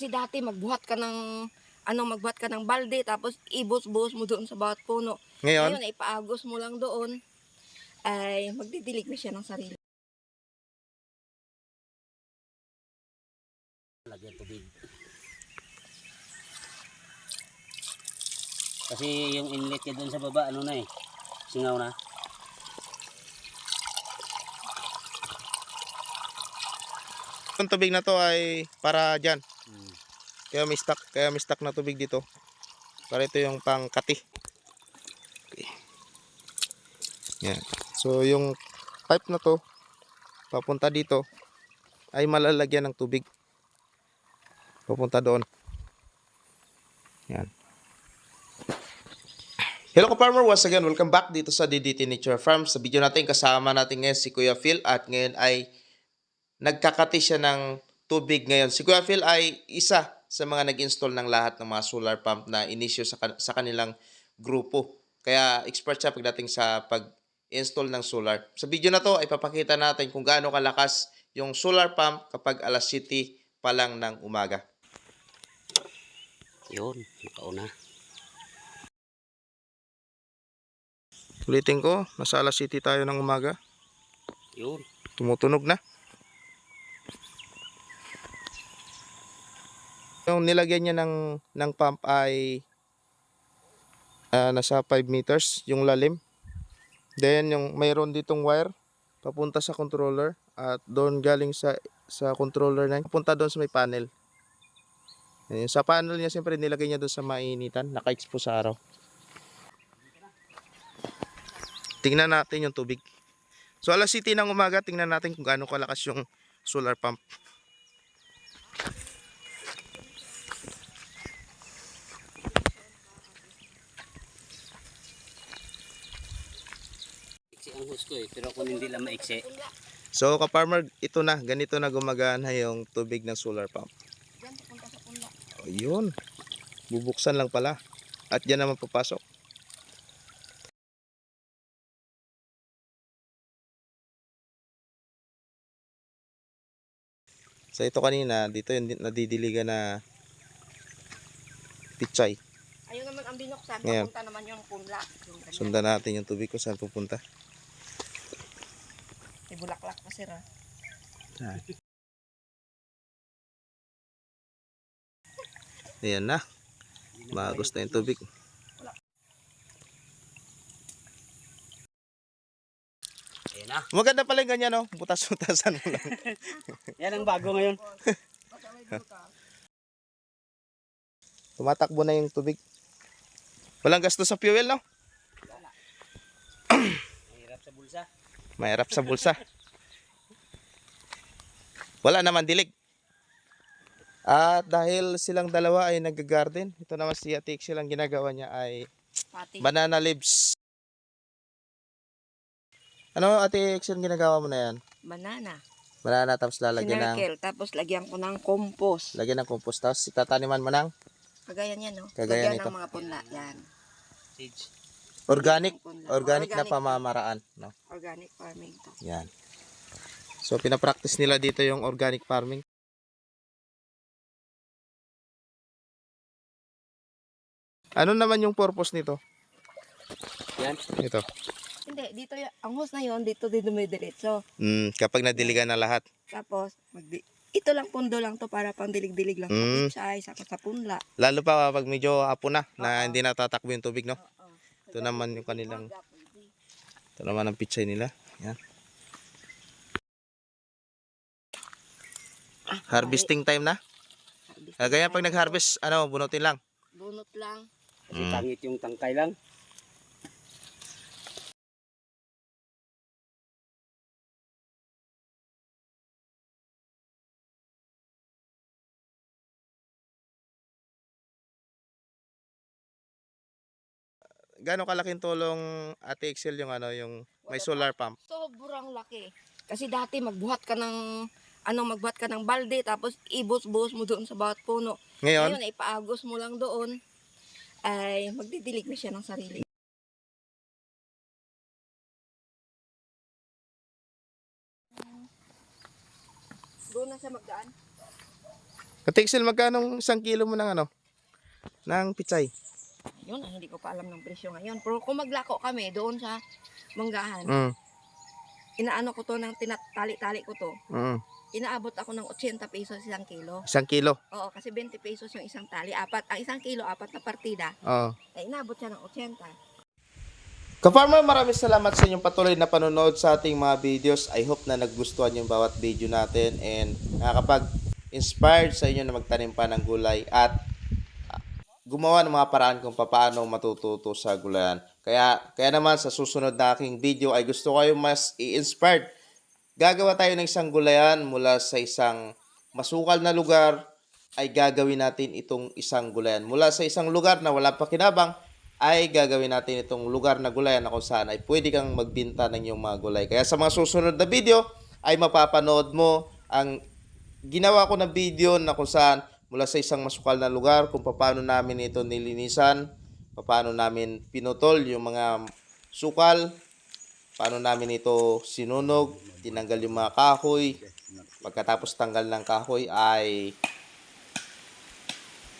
Kasi dati magbuhat ka ng ano magbuhat ka ng balde tapos ibus-bus mo doon sa bawat puno. Ngayon, Ngayon ay paagos mo lang doon ay magdidilig na siya ng sarili. Lagyan tubig. Kasi yung inlet niya doon sa baba, ano na eh, singaw na. yung tubig na to ay para dyan. Kaya may stock, kaya may stock na tubig dito. Para ito yung pangkati. Okay. Yan. So yung pipe na to papunta dito ay malalagyan ng tubig. Papunta doon. Yan. Hello ka farmer, once again, welcome back dito sa DDT Nature Farm. Sa video natin, kasama natin ngayon si Kuya Phil at ngayon ay nagkakati siya ng tubig ngayon. Si Kuya Phil ay isa sa mga nag-install ng lahat ng mga solar pump na inisyo sa, kan- sa kanilang grupo. Kaya expert siya pagdating sa pag-install ng solar. Sa video na to ay papakita natin kung gaano kalakas yung solar pump kapag alas 7 pa lang ng umaga. Yun, nakauna. Ulitin ko, nasa alas 7 tayo ng umaga. Yun. Tumutunog na. Yung nilagyan niya ng, ng pump ay ah, nasa 5 meters yung lalim. Then yung mayroon ditong wire papunta sa controller at doon galing sa sa controller na papunta doon sa may panel. Ayun, sa panel niya siyempre nilagay niya doon sa mainitan, naka-expose sa araw. Tingnan natin yung tubig. So alas 7 ng umaga, tingnan natin kung gaano kalakas yung solar pump. Iksi ang hose ko eh, pero kung hindi lang maiksi, So ka-farmer, ito na, ganito na gumagana yung tubig ng solar pump. Diyan papunta sa punla. Ayun. Bubuksan lang pala. At diyan naman papasok. So ito kanina, dito yung di- nadidiligan na pichay. Ayun naman ang binuksan, Ngayon. papunta naman yung punla. Yung ganyan. Sundan natin yung tubig kung saan pupunta. May bulaklak pa sir ah. Ayan na. Magos na yung tubig. Ayan na. Maganda pala yung ganyan, no? Butas-butasan mo lang. Yan ang bago ngayon. Tumatakbo na yung tubig. Walang gasto sa fuel, no? Bulsa. Mahirap sa bulsa. Wala naman dilig. At dahil silang dalawa ay nag-garden, ito naman si Ate Ixel ang ginagawa niya ay Pati. banana leaves. Ano Ate Ixel ginagawa mo na yan? Banana. Banana tapos lalagyan ng, Sinarkel. Tapos lagyan ko ng compost. lagyan ng compost tapos itataniman mo ng Kagaya niyan no? Kagaya nito. ng mga punla. Yan. Sage. Organic, organic na pamamaraan. No? Organic farming to. Yan. So pinapractice nila dito yung organic farming. Ano naman yung purpose nito? Yan. Ito. Hindi, dito y- ang hose na yon dito din dumidiretso. Mm, kapag nadiligan na lahat. Tapos, magdi ito lang pundo lang to para pang dilig-dilig lang Mm. sa pichay, sa, sa punla. Lalo pa kapag medyo apo na, na Oo. hindi natatakbo yung tubig, no? Oo. Ito naman yung kanilang, ito naman ang pichay nila. Yan. Ah, Harvesting time na. Harvesting Ah, pag nag-harvest, ano, bunutin lang. Bunot lang. Kasi Mm. pangit yung tangkay lang. Gano'ng kalaking tulong Ate Excel yung ano, yung may solar pump? Sobrang laki. Kasi dati magbuhat ka ng ano magbuhat ka ng balde tapos ibus-bus mo doon sa bawat puno. Ngayon, Ngayon ay paagos mo lang doon ay magdidilig na siya ng sarili. Doon na siya magdaan. Katiksil, magkano ang isang kilo mo ng ano? Ng pichay? Yun, ang hindi ko pa alam ng presyo ngayon. Pero kung maglako kami doon sa manggahan, Mm. inaano ko to ng tinatali-tali ko to. Mm. Inaabot ako ng 80 pesos isang kilo. Isang kilo. Oo, kasi 20 pesos yung isang tali. Apat, ang isang kilo, apat na partida. Oo. Ay, inabot siya ng 80. Ka-farmer, maraming salamat sa inyong patuloy na panonood sa ating mga videos. I hope na nagustuhan yung bawat video natin and nakakapag-inspired sa inyo na magtanim pa ng gulay at ah, gumawa ng mga paraan kung paano matututo sa gulayan. Kaya, kaya naman sa susunod na aking video ay gusto ko kayong mas i-inspired. Gagawa tayo ng isang gulayan mula sa isang masukal na lugar ay gagawin natin itong isang gulayan. Mula sa isang lugar na wala pa kinabang, ay gagawin natin itong lugar na gulayan na kung saan ay pwede kang magbinta ng iyong mga gulay. Kaya sa mga susunod na video ay mapapanood mo ang ginawa ko na video na kung saan mula sa isang masukal na lugar kung paano namin ito nilinisan, paano namin pinutol yung mga sukal, paano namin ito sinunog, tinanggal yung mga kahoy, pagkatapos tanggal ng kahoy ay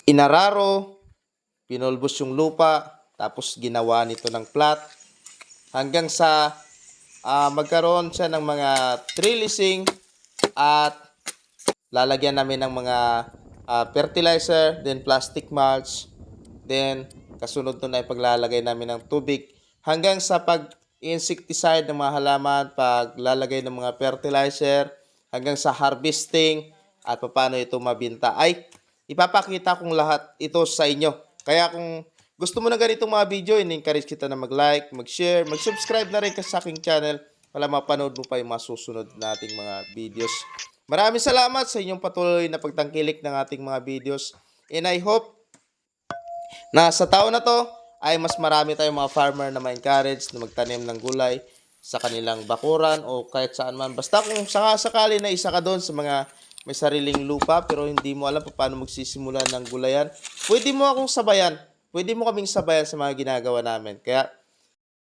inararo, pinulbos yung lupa, tapos ginawa nito ng plat, hanggang sa ah, magkaroon siya ng mga trellising at lalagyan namin ng mga ah, fertilizer, then plastic mulch, then kasunod nun ay paglalagay namin ng tubig. Hanggang sa pag insecticide ng mga halaman, paglalagay ng mga fertilizer, hanggang sa harvesting at paano ito mabinta. Ay ipapakita kong lahat ito sa inyo. Kaya kung gusto mo na ganitong mga video, in-encourage kita na mag-like, mag-share, mag-subscribe na rin ka sa aking channel para mapanood mo pa yung mga susunod nating mga videos. Maraming salamat sa inyong patuloy na pagtangkilik ng ating mga videos. And I hope na sa taon na to ay mas marami tayong mga farmer na ma-encourage na magtanim ng gulay sa kanilang bakuran o kahit saan man. Basta kung sakasakali na isa ka doon sa mga may sariling lupa pero hindi mo alam pa paano magsisimula ng gulayan, pwede mo akong sabayan. Pwede mo kaming sabayan sa mga ginagawa namin. Kaya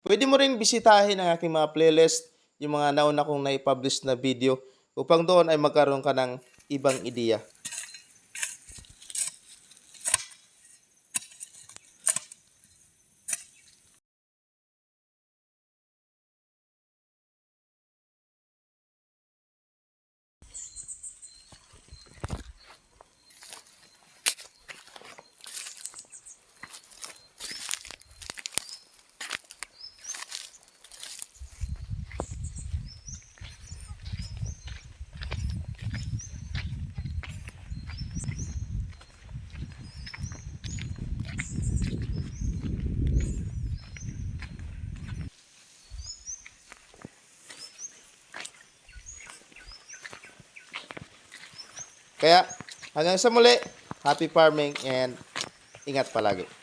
pwede mo ring bisitahin ang aking mga playlist, yung mga nauna kong naipublish na video upang doon ay magkaroon ka ng ibang ideya. Kaya hanggang sa muli, happy farming and ingat palagi.